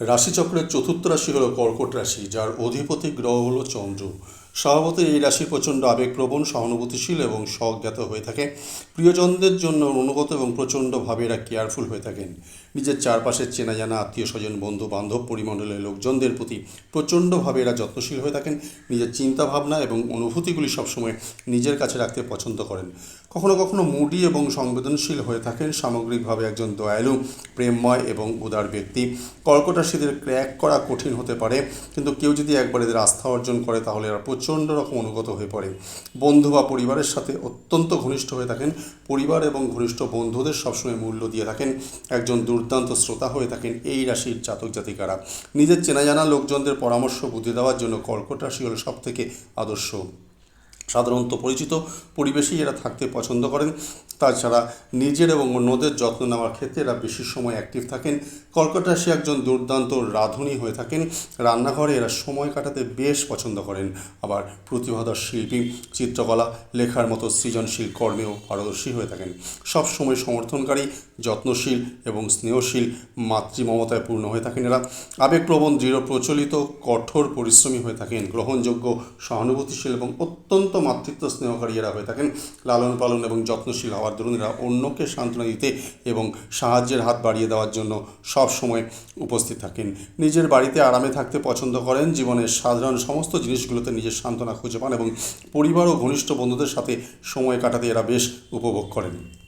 রাশিচক্রের চতুর্থ রাশি হলো কর্কট রাশি যার অধিপতি গ্রহ হলো চন্দ্র। স্বভাবতই এই রাশি প্রচণ্ড আবেগপ্রবণ, সহানুভূতিশীল এবং স্বজ্ঞাত হয়ে থাকে। প্রিয়জনদের জন্য অনুগত এবং প্রচণ্ডভাবে এরা কেয়ারফুল হয়ে থাকেন। নিজের চারপাশের চেনা জানা আত্মীয় স্বজন বন্ধু বান্ধব পরিমণ্ডলের লোকজনদের প্রতি প্রচণ্ডভাবে এরা যত্নশীল হয়ে থাকেন। নিজের চিন্তাভাবনা এবং অনুভূতিগুলি সবসময় নিজের কাছে রাখতে পছন্দ করেন। কখনো কখনো মুডি এবং সংবেদনশীল হয়ে থাকেন। সামগ্রিকভাবে একজন দয়ালু, প্রেমময় এবং উদার ব্যক্তি। কর্কট রাশিদের ক্র্যাক করা কঠিন হতে পারে, কিন্তু কেউ যদি একবার এদের আস্থা অর্জন করে, তাহলে এরা প্রচণ্ড রকম অনুগত হয়ে পড়ে। বন্ধু বা পরিবারের সাথে অত্যন্ত ঘনিষ্ঠ হয়ে থাকেন। পরিবার এবং ঘনিষ্ঠ বন্ধুদের সবসময় মূল্য দিয়ে থাকেন। একজন দুর্দান্ত শ্রোতা হয়ে থাকেন এই রাশির জাতক জাতিকারা। নিজের চেনা জানা লোকজনদের পরামর্শ বুঝে দেওয়ার জন্য কর্কট রাশি হল সব থেকে আদর্শ। সাধারণত পরিচিত পরিবেশেই এরা থাকতে পছন্দ করেন। তাছাড়া নিজের এবং অন্যদের যত্ন নেওয়ার ক্ষেত্রে এরা বেশি সময় অ্যাক্টিভ থাকেন। কর্কট রাশি একজন দুর্দান্ত রাঁধুনি হয়ে থাকেন। রান্নাঘরে এরা সময় কাটাতে বেশ পছন্দ করেন। আবার প্রতিভাধর শিল্পী, চিত্রকলা, লেখার মতো সৃজনশীল কর্মেও পারদর্শী হয়ে থাকেন। সব সময় সমর্থনকারী, যত্নশীল এবং স্নেহশীল মাতৃমমতায় পূর্ণ হয়ে থাকেন এরা। আবেগপ্রবণ দৃঢ় প্রচলিত কঠোর পরিশ্রমী হয়ে থাকেন। গ্রহণযোগ্য, সহানুভূতিশীল এবং অত্যন্ত মাতৃত্ব স্নেহকারী এরা হয়ে থাকেন, লালন পালন এবং যত্নশীল হওয়ার দরুন এরা অন্যকে সান্ত্বনা দিতে এবং সাহায্যের হাত বাড়িয়ে দেওয়ার জন্য সব সময় উপস্থিত থাকেন। নিজের বাড়িতে আরামে থাকতে পছন্দ করেন, জীবনের সাধারণ সমস্ত জিনিসগুলোতে নিজের সান্ত্বনা খুঁজে পান এবং পরিবার ও ঘনিষ্ঠ বন্ধুদের সাথে সময় কাটাতে এরা বেশ উপভোগ করেন।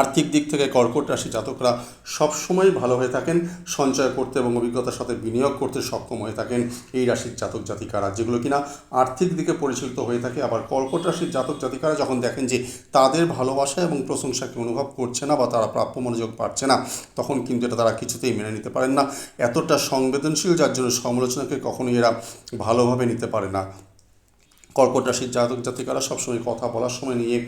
আর্থিক দিক থেকে কর্কট রাশি জাতকরা সবসময় ভালো হয়ে থাকেন, সঞ্চয় করতে এবং অভিজ্ঞতার সাথে বিনিয়োগ করতে সক্ষম হয়ে থাকেন এই রাশির জাতক জাতিকারা। যেগুলো কিনা আর্থিক দিকে পরিচালিত হয়ে থাকে, আবার কর্কট রাশির জাতক জাতিকারা যখন দেখেন যে তাদের ভালোবাসা এবং প্রশংসাকে অনুভব করছে না বা তারা প্রাপ্য মনোযোগ পাচ্ছে না, তখন কিন্তু এটা তারা কিছুতেই মেনে নিতে পারেন না। এতটা সংবেদনশীল যার জন্য সমালোচনাকে কখনোই এরা ভালোভাবে নিতে পারে না। কর্কট রাশির জাতক জাতিকারা সবসময় কথা বলার সময় নিয়ে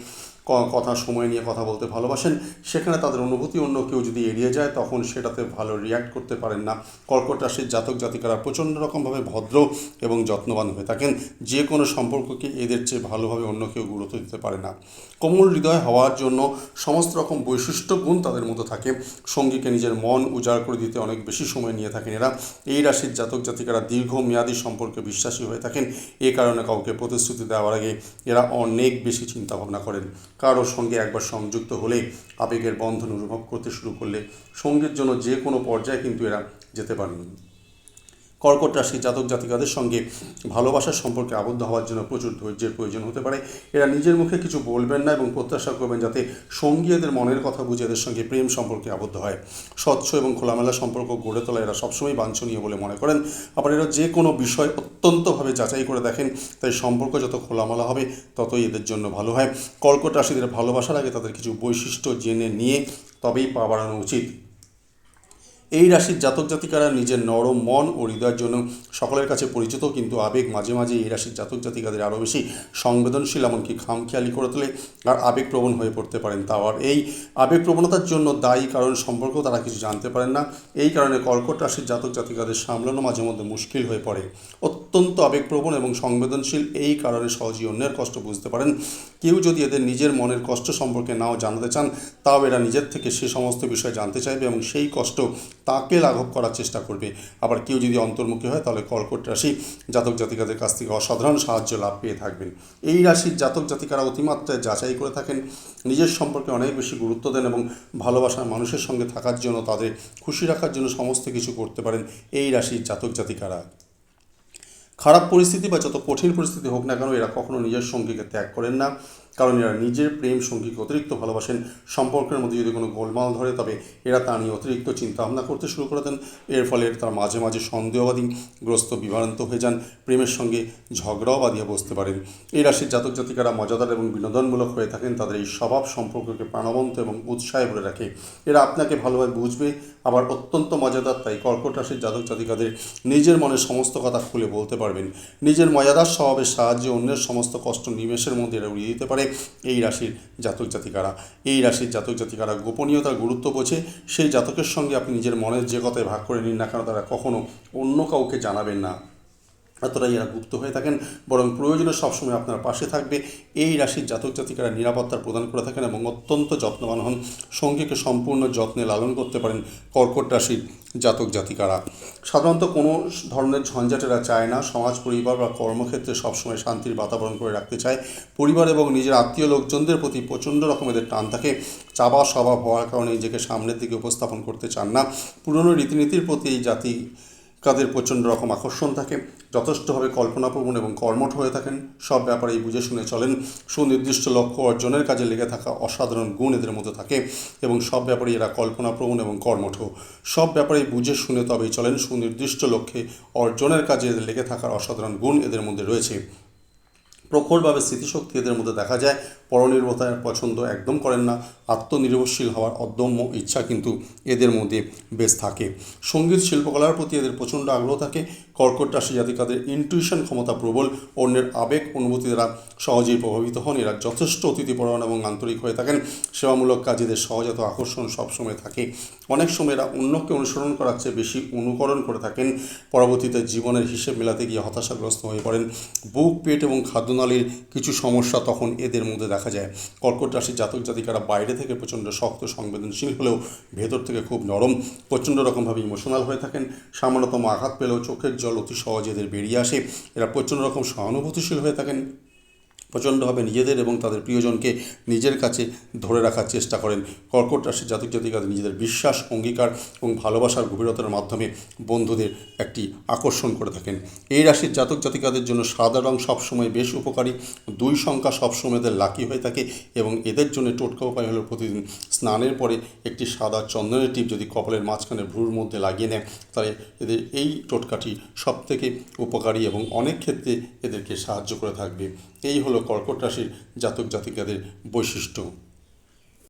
কথা, সময় নিয়ে কথা বলতে ভালোবাসেন, সেখানে তাদের অনুভূতি অন্য কেউ যদি এড়িয়ে যায়, তখন সেটাতে ভালো রিয়্যাক্ট করতে পারেন না। কর্কট রাশির জাতক জাতিকারা প্রচণ্ড রকমভাবে ভদ্র এবং যত্নবান হয়ে থাকেন। যে কোনো সম্পর্ককে এদের চেয়ে ভালোভাবে অন্য কেউ গুরুত্ব দিতে পারে না। কোমল হৃদয় হওয়ার জন্য সমস্ত রকম বৈশিষ্ট্য গুণ তাদের মতো থাকে। সঙ্গীকে নিজের মন উজাড় করে দিতে অনেক বেশি সময় নিয়ে থাকেন এরা। এই রাশির জাতক জাতিকারা দীর্ঘমেয়াদী সম্পর্কে বিশ্বাসী হয়ে থাকেন। এ কারণে কাউকে প্রতিশ্রুতি দেওয়ার আগে এরা অনেক বেশি চিন্তা ভাবনা করেন। কারোর সঙ্গে একবার সংযুক্ত হলে আবেগের বন্ধন অনুভব করতে শুরু করলে সঙ্গীর জন্য যে কোনো পর্যায়ে কিন্তু এরা যেতে পারেন। কর্কট রাশি জাতক জাতিকাদের সঙ্গে ভালোবাসার সম্পর্কে আবদ্ধ হওয়ার জন্য প্রচুর ধৈর্যের প্রয়োজন হতে পারে। এরা নিজের মুখে কিছু বলবেন না এবং প্রত্যাশা করবেন যাতে সঙ্গী এদের মনের কথা বুঝে এদের সঙ্গে প্রেম সম্পর্কে আবদ্ধ হয়। স্বচ্ছ এবং খোলামেলা সম্পর্ক গড়ে তোলা এরা সবসময় বাঞ্ছনীয় বলে মনে করেন। আবার এরা যে কোনো বিষয় অত্যন্তভাবে যাচাই করে দেখেন, তাই সম্পর্ক যত খোলামেলা হবে ততই এদের জন্য ভালো হয়। কর্কট রাশিদের ভালোবাসার আগে তাদের কিছু বৈশিষ্ট্য জেনে নিয়ে তবেই পা বাড়ানো উচিত। এই রাশির জাতক জাতিকারা নিজের নরম মন ও হৃদয়ের জন্য সকলের কাছে পরিচিত, কিন্তু আবেগ মাঝে মাঝে এই রাশির জাতক জাতিকাদের আরও বেশি সংবেদনশীল, এমনকি খামখেয়ালি করে তোলে আর আবেগপ্রবণ হয়ে পড়তে পারেন তাও। আর এই আবেগপ্রবণতার জন্য দায়ী কারণ সম্পর্কেও তারা কিছু জানতে পারেন না। এই কারণে কর্কট রাশির জাতক জাতিকাদের সামলানো মাঝে মধ্যে মুশকিল হয়ে পড়ে। অত্যন্ত আবেগপ্রবণ এবং সংবেদনশীল, এই কারণে সহজেই অন্যের কষ্ট বুঝতে পারেন। কেউ যদি এদের নিজের মনের কষ্ট সম্পর্কে নাও জানাতে চান, তাও এরা নিজের থেকে সে সমস্ত বিষয় জানতে চাইবে এবং সেই কষ্ট তাকে লাঘব করার চেষ্টা করবে। আবার কেউ যদি অন্তর্মুখী হয়, তাহলে কর্কট রাশি জাতক জাতিকাদের কাছ থেকে অসাধারণ সাহায্য লাভ পেয়ে থাকবেন। এই রাশির জাতক জাতিকারা অতিমাত্রায় যাচাই করে থাকেন, নিজের সম্পর্কে অনেক বেশি গুরুত্ব দেন এবং ভালোবাসার মানুষের সঙ্গে থাকার জন্য তাদের খুশি রাখার জন্য সমস্ত কিছু করতে পারেন এই রাশির জাতক জাতিকারা। খারাপ পরিস্থিতি বা যত কঠিন পরিস্থিতি হোক না কেন, এরা কখনো নিজের সঙ্গীকে ত্যাগ করেন না। কারণ এরা নিজের প্রেম, সঙ্গীকে অতিরিক্ত ভালোবাসেন। সম্পর্কের মধ্যে যদি কোনো গোলমাল ধরে, তবে এরা তা নিয়ে অতিরিক্ত চিন্তা ভাবনা করতে শুরু করে দেন। এর ফলে তার মাঝে মাঝে সন্দেহবাদী, গ্রস্ত, বিভ্রান্ত হয়ে যান। প্রেমের সঙ্গে ঝগড়াও বাঁধিয়ে বসতে পারেন। এই রাশির জাতক জাতিকারা মজাদার এবং বিনোদনমূলক হয়ে থাকেন। তাদের এই স্বভাব সম্পর্ককে প্রাণবন্ত এবং উৎসাহে ভরে রাখে। এরা আপনাকে ভালোভাবে বুঝবে, আবার অত্যন্ত মজাদার, তাই কর্কট রাশির জাতক জাতিকাদের নিজের মনে সমস্ত কথা খুলে বলতে পারবেন। নিজের মজাদার স্বভাবের সাহায্যে অন্যের সমস্ত কষ্ট নিমেষের মধ্যে উড়িয়ে দিতে পারে এই রাশির জাতক জাতিকারা। এই রাশির জাতক জাতিকারা গোপনীয়তার গুরুত্ব বোঝে। সেই জাতকের সঙ্গে আপনি নিজের মনের যে কথায় ভাগ করে নিন না কেন, তারা কখনো অন্য কাউকে জানাবেন না। এতটাই এরা গুপ্ত হয়ে থাকেন, বরং প্রয়োজনে সবসময় আপনার পাশে থাকবে। এই রাশির জাতক জাতিকারা নিরাপত্তা প্রদান করে থাকেন এবং অত্যন্ত যত্নবান হন, সঙ্গীকে সম্পূর্ণ যত্নে লালন করতে পারেন কর্কট রাশির জাতক জাতিকারা। সাধারণত কোনো ধরনের ঝঞ্ঝাটেরা চায় না, সমাজ, পরিবার বা কর্মক্ষেত্রে সবসময় শান্তির বাতাবরণ করে রাখতে চায়। পরিবার এবং নিজের আত্মীয় লোকজনদের প্রতি প্রচণ্ড রকমের টান থাকে। চাবা স্বভাব হওয়ার কারণে নিজেকে সামনের দিকে উপস্থাপন করতে চান না। পুরনো রীতিনীতির প্রতি এই জাতি কাদের প্রচণ্ড রকম আকর্ষণ থাকে, যথেষ্টভাবে কল্পনাপ্রবণ এবং কর্মঠ হয়ে থাকেন, সব ব্যাপারেই বুঝে শুনে চলেন। সুনির্দিষ্ট লক্ষ্য অর্জনের কাজে লেগে থাকা অসাধারণ গুণ এদের মধ্যে থাকে এবং সব ব্যাপারেই এরা কল্পনাপ্রবণ এবং কর্মঠ। সব ব্যাপারেই বুঝে শুনে তবেই চলেন, সুনির্দিষ্ট লক্ষ্যে অর্জনের কাজে লেগে থাকার অসাধারণ গুণ এদের মধ্যে রয়েছে। প্রখরভাবে স্মৃতিশক্তি এদের মধ্যে দেখা যায়। পরনির্ভরতার পছন্দ একদম করেন না। আত্মনির্ভরশীল হওয়ার অদম্য ইচ্ছা কিন্তু এদের মধ্যে বেশ থাকে। সংগীত শিল্পকলার প্রতি এদের প্রচণ্ড আগ্রহ থাকে। কর্কট রাশি জাতিকাদের ইনটিউশন ক্ষমতা প্রবল, অন্যের আবেগ, অনুভূতি দ্বারা সহজেই প্রভাবিত হন। এরা যথেষ্ট অতিথিপরায়ণ এবং আন্তরিক হয়ে থাকেন। সেবামূলক কাজে এদের সহজাত আকর্ষণ সবসময় থাকে। অনেক সময় এরা অন্যকে অনুসরণ করার চেয়ে বেশি অনুকরণ করে থাকেন। পরবর্তীতে জীবনের হিসেব মেলাতে গিয়ে হতাশাগ্রস্ত হয়ে পড়েন। বুক, পেট এবং খাদ্যনালীর কিছু সমস্যা তখন এদের মধ্যে দেখা যায়। কর্কট রাশির জাতক জাতিকারা বাইরে থেকে প্রচণ্ড শক্ত, সংবেদনশীল হলেও ভেতর থেকে খুব নরম, প্রচণ্ড রকমভাবে ইমোশনাল হয়ে থাকেন। সামান্যতম আঘাত পেলেও চোখের জল অতি সহজে এদের বেরিয়ে আসে। এরা প্রচণ্ড রকম সহানুভূতিশীল হয়ে থাকেন। প্রচণ্ডভাবে নিজেদের এবং তাদের প্রিয়জনকে নিজের কাছে ধরে রাখার চেষ্টা করেন। কর্কট রাশির জাতক জাতিকাদের নিজেদের বিশ্বাস, অঙ্গীকার এবং ভালোবাসার গভীরতার মাধ্যমে বন্ধুদের একটি আকর্ষণ করে থাকেন। এই রাশির জাতক জাতিকাদের জন্য সাদা রং সবসময় বেশ উপকারী। দুই সংখ্যা সবসময় এদের লাকি হয়ে থাকে এবং এদের জন্য টোটকা উপায় হলো প্রতিদিন স্নানের পরে একটি সাদা চন্দনের টিপ যদি কপালের মাঝখানে ভ্রুর মধ্যে লাগিয়ে নেয়, তাহলে এদের এই টোটকাটি সবথেকে উপকারী এবং অনেক ক্ষেত্রে এদেরকে সাহায্য করে থাকবে। এই হলো কর্কট রাশির জাতক জাতিকাদের বৈশিষ্ট্য।